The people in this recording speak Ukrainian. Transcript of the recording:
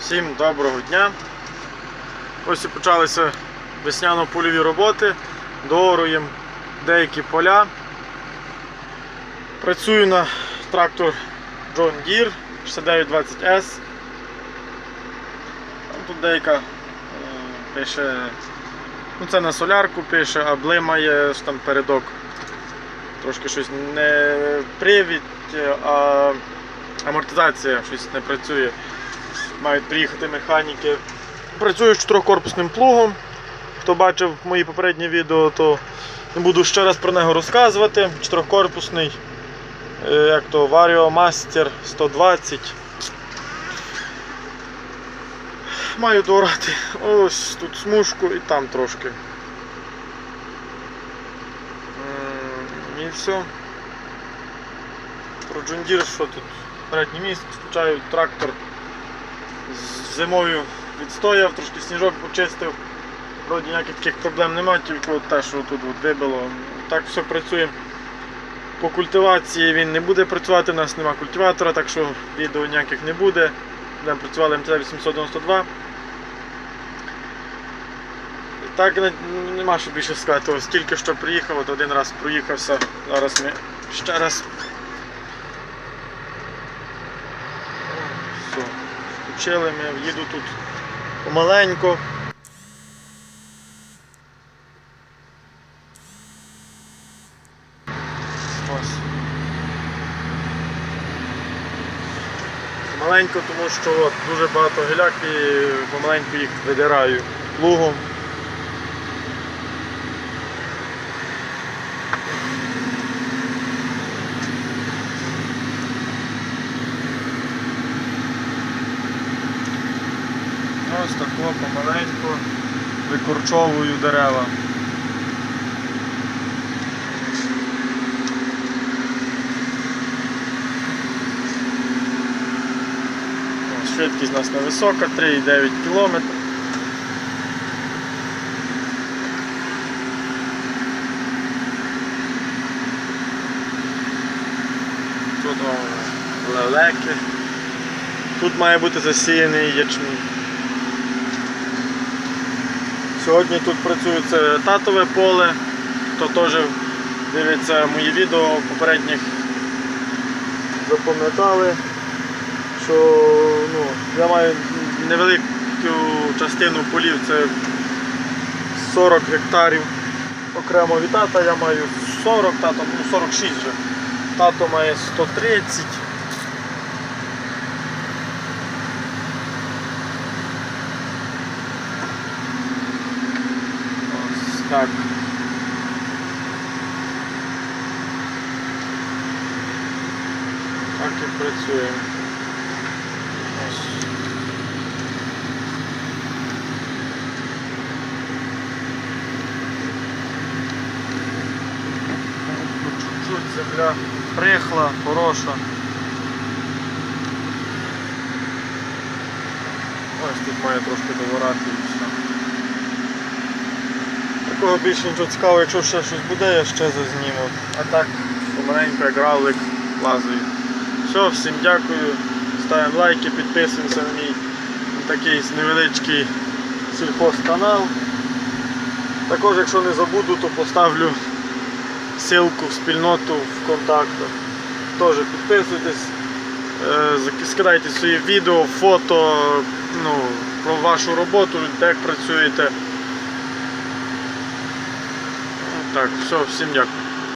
Всім доброго дня. Ось і почалися весняно-польові роботи. Дооруємо деякі поля. Працюю на трактор John Deere 6920S. Тут деяка е, пише, ну це на солярку пише, а блимає що там передок. Трошки щось не привід, а амортизація щось не працює. Мають приїхати механіки. Працюю з чотирьохкорпусним плугом. Хто бачив мої попередні відео, то не буду ще раз про нього розказувати. Чотирьохкорпусний, е, як то Vario Master 120. Маю дорати ось тут смужку і там трошки. І все. Про Deere, що тут? Переднє місце, включаю трактор. Зимою відстояв, трошки сніжок почистив. Вроді ніяких таких проблем немає, тільки от те, що тут от вибило. Так все працює. По культивації він не буде працювати, у нас немає культиватора, так що відео ніяких не буде. Де працювали МТ-892. Так нема що більше сказати. Ось тільки що приїхав, от один раз проїхався. Зараз ми ще раз. Все. Ми, їду тут помаленьку. Ось. Маленько, тому що дуже багато гіляк і помаленьку їх видираю плугом. Ось тако помаленьку викорчовую дерева. Швидкість у нас невисока, 3,9 км. Тут лелеки. Тут має бути засіяний ячмінь. Сьогодні тут працює це татове поле. Хто теж дивиться мої відео попередніх, запам'ятали, що ну, я маю невелику частину полів, це 40 гектарів. Окремо від тата я маю 40, тато, ну 46 вже. Тато має 130. Ось так. Так і працюємо. Чуть-чуть земля прихла, хороша. Ось тут має трошки доворати і все. Такого більше нічого цікавого, якщо ще щось буде, я ще зазніму. А так, помаленько як равлик лазую. Все, всім дякую. Ставимо лайки, підписуємося на мій такий невеличкий сільхозканал. Також, якщо не забуду, то поставлю ссылку в спільноту в. Теж підписуйтесь, е, скидайте свої відео, фото ну, про вашу роботу, як працюєте. Так, все, всім дякую.